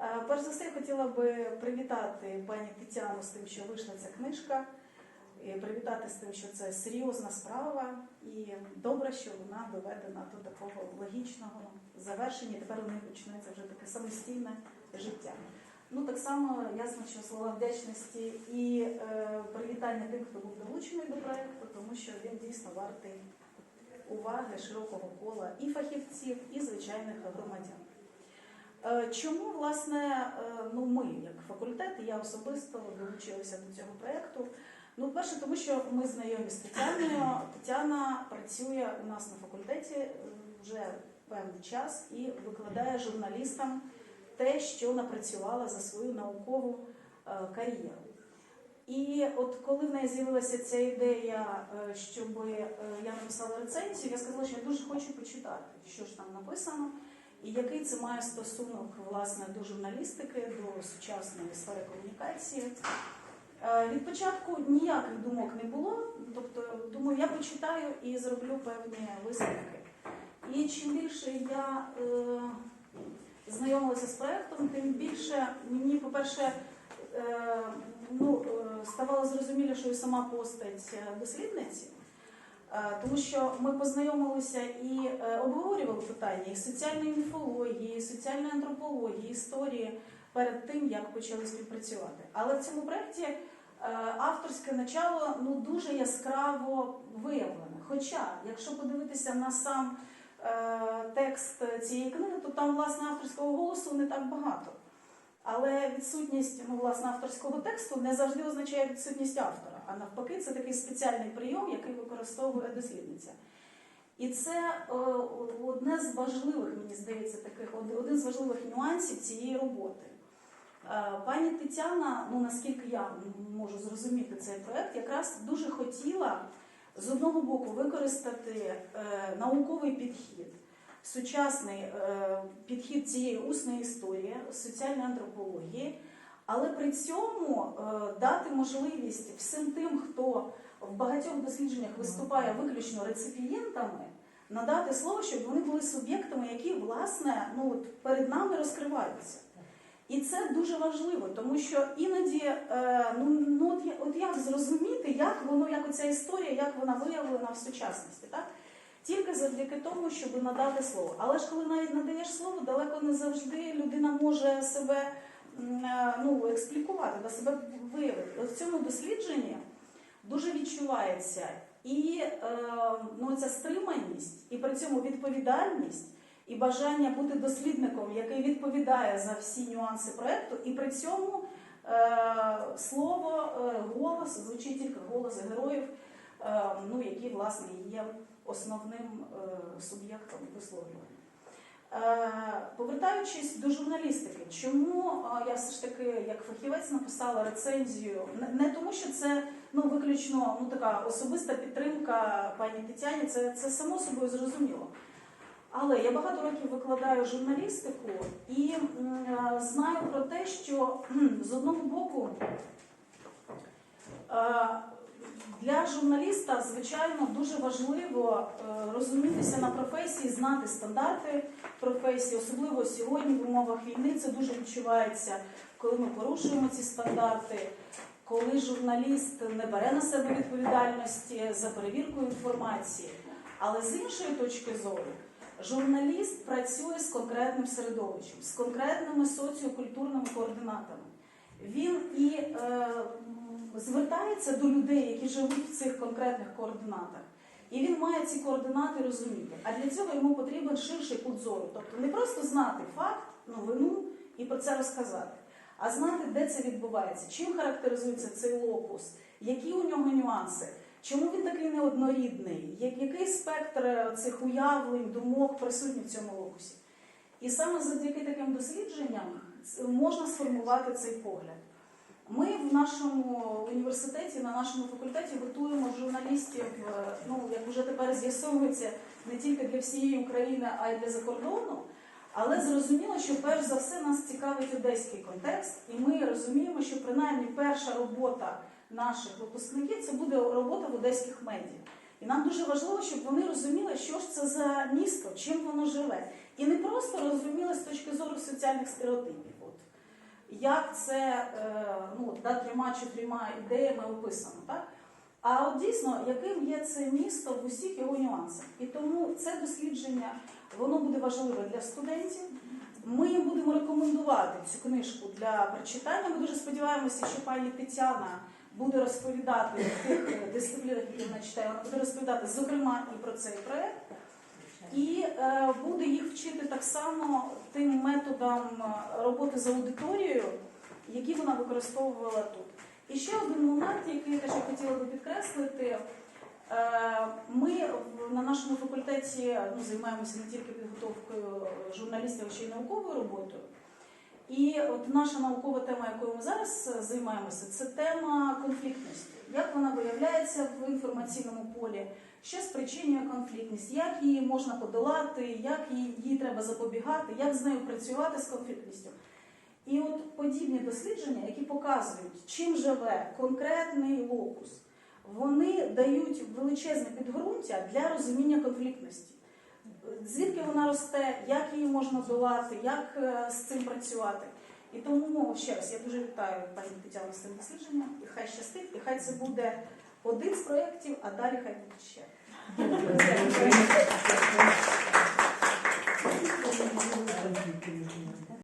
Е, Перш за все, хотіла би привітати пані Тетяну з тим, що вийшла ця книжка, і привітати з тим, що це серйозна справа, і добре, що вона доведена до такого логічного завершення. Тепер у неї почнеться вже таке самостійне життя. Ну так само ясно, що слова вдячності і е, привітання тим, хто був долучений до проекту, тому що він дійсно вартий уваги широкого кола і фахівців, і звичайних громадян. Е, Чому власне е, ну ми, як факультет, і я особисто долучилася до цього проєкту? Ну, перше, тому що ми знайомі з Тетяною. Тетяна працює у нас на факультеті е, вже певний час і викладає журналістам те, що напрацювала за свою наукову кар'єру. І от коли в неї з'явилася ця ідея, щоб я написала рецензію, я сказала, що я дуже хочу почитати, що ж там написано, і який це має стосунок власне до журналістики, до сучасної сфери комунікації. Е, Від початку ніяких думок не було. Тобто, думаю, я почитаю і зроблю певні висновки. І чим більше я е, знайомилася з проектом, тим більше мені, по-перше, е, ну, е, ставало зрозуміло, що і сама постать е, дослідниці. Е, Тому що ми познайомилися і е, обговорювали питання і соціальної міфології, і соціальної антропології, історії перед тим, як почали співпрацювати. Але в цьому проєкті е, авторське начало ну, дуже яскраво виявлене. Хоча, якщо подивитися на сам текст цієї книги, то там власне авторського голосу не так багато. Але відсутність ну, власне, авторського тексту не завжди означає відсутність автора. А навпаки, це такий спеціальний прийом, який використовує дослідниця. І це е, одне з важливих, мені здається, таких один з важливих нюансів цієї роботи. Е, Пані Тетяна, ну наскільки я можу зрозуміти цей проект, якраз дуже хотіла з одного боку використати е, науковий підхід, сучасний е, підхід цієї усної історії, соціальної антропології, але при цьому е, дати можливість всім тим, хто в багатьох дослідженнях виступає виключно реципієнтами, надати слово, щоб вони були суб'єктами, які власне ну, от, перед нами розкриваються. І це дуже важливо, тому що іноді е, ну, ну от, як зрозуміти, як воно, як оця історія, як вона виявлена в сучасності, так? Тільки завдяки тому, щоб надати слово. Але ж коли навіть надаєш слово, далеко не завжди людина може себе е, ну, експлікувати, себе виявити. В цьому дослідженні дуже відчувається і е, ну, ця стриманість, і при цьому відповідальність, і бажання бути дослідником, який відповідає за всі нюанси проекту, і при цьому е, слово, е, голос звучить тільки голос героїв, е, ну, які власне є основним е, суб'єктом висловлювання. Е, Повертаючись до журналістики, чому е, я все ж таки як фахівець написала рецензію? Не- тому, що це ну виключно ну така особиста підтримка пані Тетяні, це, це само собою зрозуміло. Але я багато років викладаю журналістику і е, знаю про те, що з одного боку е, для журналіста, звичайно, дуже важливо е, розумітися на професії, знати стандарти професії, особливо сьогодні в умовах війни це дуже відчувається, коли ми порушуємо ці стандарти, коли журналіст не бере на себе відповідальності за перевірку інформації. Але з іншої точки зору, журналіст працює з конкретним середовищем, з конкретними соціокультурними координатами. Він і е, звертається до людей, які живуть в цих конкретних координатах. І він має ці координати розуміти. А для цього йому потрібен ширший кут зору. Тобто не просто знати факт, новину і про це розказати, а знати, де це відбувається, чим характеризується цей локус, які у нього нюанси, чому він такий неоднорідний, який спектр е, цих уявлень, думок присутній в цьому локусі. І саме завдяки таким дослідженням можна сформувати цей погляд. Ми в нашому університеті, на нашому факультеті готуємо журналістів, е, ну як вже тепер з'ясовується, не тільки для всієї України, а й для закордону. Але зрозуміло, що перш за все нас цікавить одеський контекст, і ми розуміємо, що принаймні перша робота наших випускників це буде робота в одеських медіа. І нам дуже важливо, щоб вони розуміли, що ж це за місто, чим воно живе. І не просто розуміли з точки зору соціальних стереотипів. Як це е, ну, да, трьома чи трьома ідеями описано. Так? А от дійсно, яким є це місто в усіх його нюансах. І тому це дослідження воно буде важливе для студентів. Ми їм будемо рекомендувати цю книжку для прочитання. Ми дуже сподіваємося, що пані Тетяна буде розповідати тих е, дисциплінах, які вона читає, вона буде розповідати, зокрема, і про цей проект. І е, буде їх вчити так само тим методам е, роботи з аудиторією, які вона використовувала тут. І ще один момент, який я теж хотіла би підкреслити. Е, Ми на нашому факультеті ну, займаємося не тільки підготовкою журналістів, а ще й науковою роботою. І от наша наукова тема, якою ми зараз займаємося, це тема конфліктності. Як вона виявляється в інформаційному полі, що спричинює конфліктність, як її можна подолати, як їй треба запобігати, як з нею працювати з конфліктністю. І от подібні дослідження, які показують, чим живе конкретний локус, вони дають величезне підґрунтя для розуміння конфліктності. Звідки вона росте, як її можна долати, як е, з цим працювати. І тому ще раз я дуже вітаю пані Тетяну з цим дослідженням. І хай щастить, і хай це буде один з проєктів, а далі хай буде ще.